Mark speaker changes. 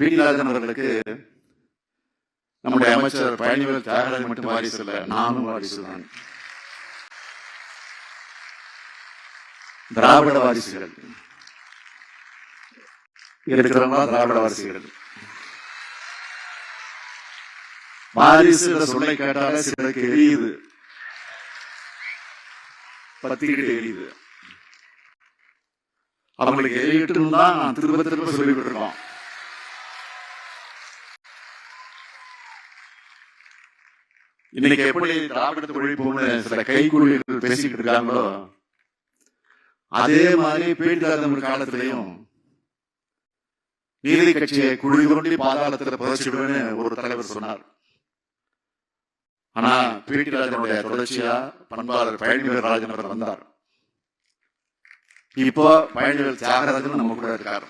Speaker 1: வீரராஜன் அவர்களுக்கு நம்முடைய அமைச்சர் பழனிவேல் தியாகராஜன் மட்டும் வாரிசு இல்லை நானும் வாரிசு தான். திராவிட வாரிசுகள். இருக்கிறவங்களா திராவிட வாரிசுகள். வாரிசு சொல்லை கேட்டாலே சிலருக்கு எரியுது. பத்திக்கிட்டு எரியுது. அவங்களுக்கு எரியட்டும் தான் நான் திரும்ப திரும்ப சொல்லிக்கிட்டு இருக்கோம். இன்னைக்கு எப்படி திராவிடத்தை ஒழிப்போம்னு சில கைக்குழிகள் பேசிக்கிட்டு இருக்காங்களோ அதே மாதிரி பேட்டிதாதம் காலத்திலையும் நீதி கட்சியை குழி தோண்டி பாதாளத்தில் புதைச்சிடுவேன்னு ஒரு தலைவர் சொன்னார். ஆனா பிடி ராஜனுடைய தொடர்ச்சியா பண்பாளர் பழனிவேல் ராஜன் அவர் வந்தார். இப்போ பழனிவேல் தியாகராஜன் நம்ம கூட இருக்கார்.